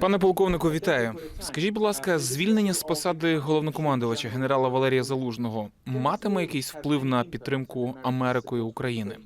Пане полковнику, вітаю. Скажіть, будь ласка, звільнення з посади головнокомандувача генерала Валерія Залужного матиме якийсь вплив на підтримку Америкою України?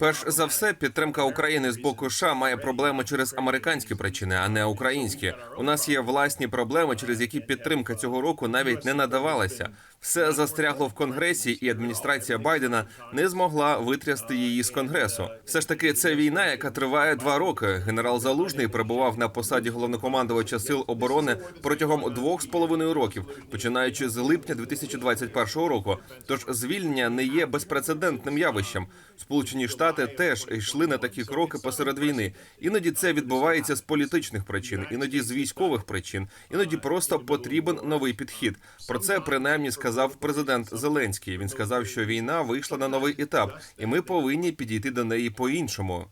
Перш за все, підтримка України з боку США має проблеми через американські причини, а не українські. У нас є власні проблеми, через які підтримка цього року навіть не надавалася. Все застрягло в конгресі, і адміністрація Байдена не змогла витрясти її з конгресу. Все ж таки, це війна, яка триває два роки. Генерал Залужний перебував на посаді головнокомандувача сил оборони протягом двох з половиною років, починаючи з липня 2021 року. Тож звільнення не є безпрецедентним явищем. Сполучені Штати теж йшли на такі кроки посеред війни. Іноді це відбувається з політичних причин, іноді з військових причин, іноді просто потрібен новий підхід. Про це принаймні сказав президент Зеленський. Він сказав, що війна вийшла на новий етап, і ми повинні підійти до неї по-іншому.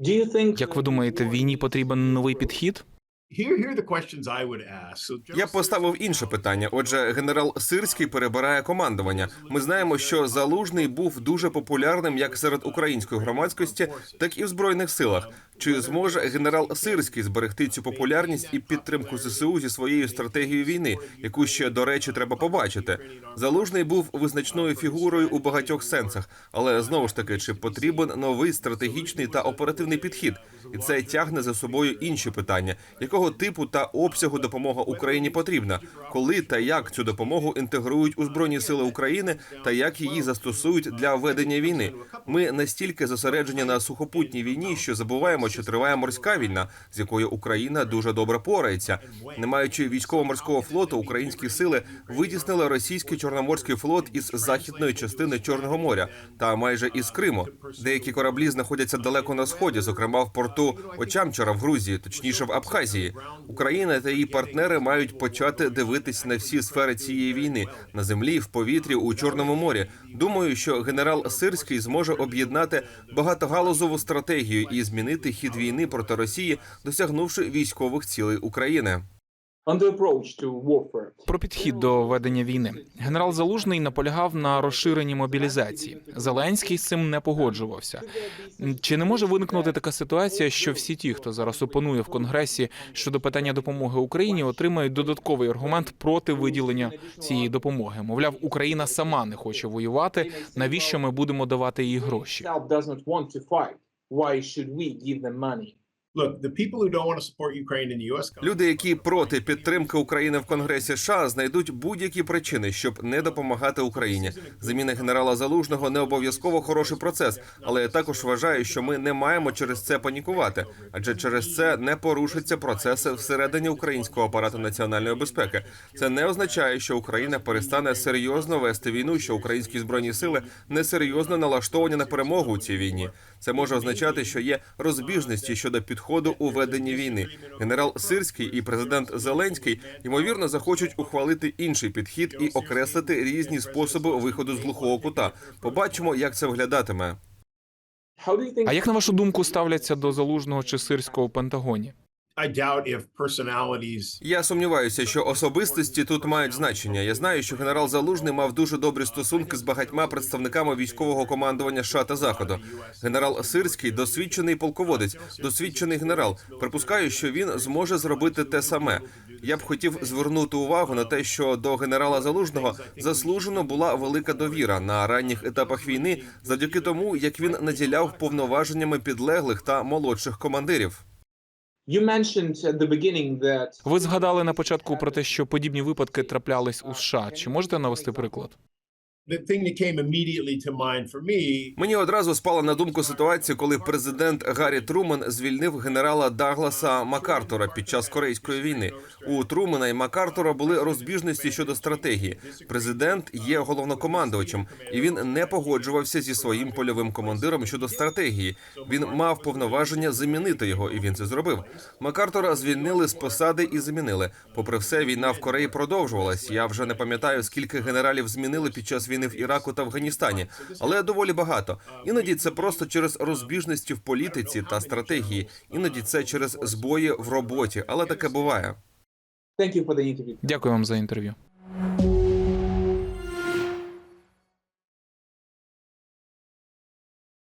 Do Як ви думаєте, війні потрібен новий підхід? Я поставив інше питання. Отже, генерал Сирський перебирає командування. Ми знаємо, що залужний був дуже популярним як серед української громадськості, так і в збройних силах. Чи зможе генерал Сирський зберегти цю популярність і підтримку ЗСУ зі своєю стратегією війни, яку ще до речі треба побачити? Залужний був визначною фігурою у багатьох сенсах, але знову ж таки, чи потрібен новий стратегічний та оперативний підхід? І це тягне за собою інші питання: якого типу та обсягу допомога Україні потрібна, коли та як цю допомогу інтегрують у збройні сили України, та як її застосують для ведення війни? Ми настільки зосереджені на сухопутній війні, що забуваємо, що триває морська війна, з якою Україна дуже добре порається. Не маючи військово-морського флоту, українські сили витіснили російський чорноморський флот із західної частини Чорного моря та майже із Криму. Деякі кораблі знаходяться далеко на сході, зокрема в порту Очамчара в Грузії, точніше в Абхазії. Україна та її партнери мають почати дивитись на всі сфери цієї війни на землі, в повітрі, у Чорному морі. Думаю, що генерал Сирський зможе об'єднати багатогалузову стратегію і змінити хід війни проти Росії, досягнувши військових цілей України. Про підхід до ведення війни генерал Залужний наполягав на розширенні мобілізації. Зеленський з цим не погоджувався. Чи не може виникнути така ситуація, що всі ті, хто зараз опонує в конгресі щодо питання допомоги Україні, отримають додатковий аргумент проти виділення цієї допомоги? Мовляв, Україна сама не хоче воювати. Навіщо ми будемо давати їй гроші? Why should we give them money? Look, the people who don't want to support Ukraine in the U.S. Congress, Люди, які проти підтримки України в Конгресі США, знайдуть будь-які причини, щоб не допомагати Україні. Заміна генерала Залужного не обов'язково хороший процес, але я також вважаю, що ми не маємо через це панікувати, адже через це не порушаться процеси всередині українського апарату національної безпеки. Це не означає, що Україна перестане серйозно вести війну, що українські збройні сили несерйозно налаштовані на перемогу у цій війні. Це може означати, що є розбіжності щодо підходу у веденні війни. Генерал Сирський і президент Зеленський ймовірно захочуть ухвалити інший підхід і окреслити різні способи виходу з глухого кута. Побачимо, як це виглядатиме. А як на вашу думку ставляться до залужного чи сирського Пентагоні? Я сумніваюся, що особистості тут мають значення. Я знаю, що генерал Залужний мав дуже добрі стосунки з багатьма представниками військового командування США та Заходу. Генерал Сирський досвідчений полководець, досвідчений генерал. Припускаю, що він зможе зробити те саме. Я б хотів звернути увагу на те, що до генерала Залужного заслужено була велика довіра на ранніх етапах війни, завдяки тому, як він наділяв повноваженнями підлеглих та молодших командирів. Ви згадали на початку про те, що подібні випадки траплялись у США. Чи можете навести приклад? Мені одразу спала на думку ситуація, коли президент Гаррі Труман звільнив генерала Дагласа Макартура під час корейської війни. У Трумана і Макартура були розбіжності щодо стратегії. Президент є головнокомандувачем, і він не погоджувався зі своїм польовим командиром щодо стратегії. Він мав повноваження замінити його, і він це зробив. Макартура звільнили з посади і замінили. Попри все, війна в Кореї продовжувалась. Я вже не пам'ятаю, скільки генералів змінили під час війни в Іраку та Афганістані, але доволі багато. Іноді це просто через розбіжності в політиці та стратегії. Іноді це через збої в роботі, але таке буває. Дякую вам за інтерв'ю.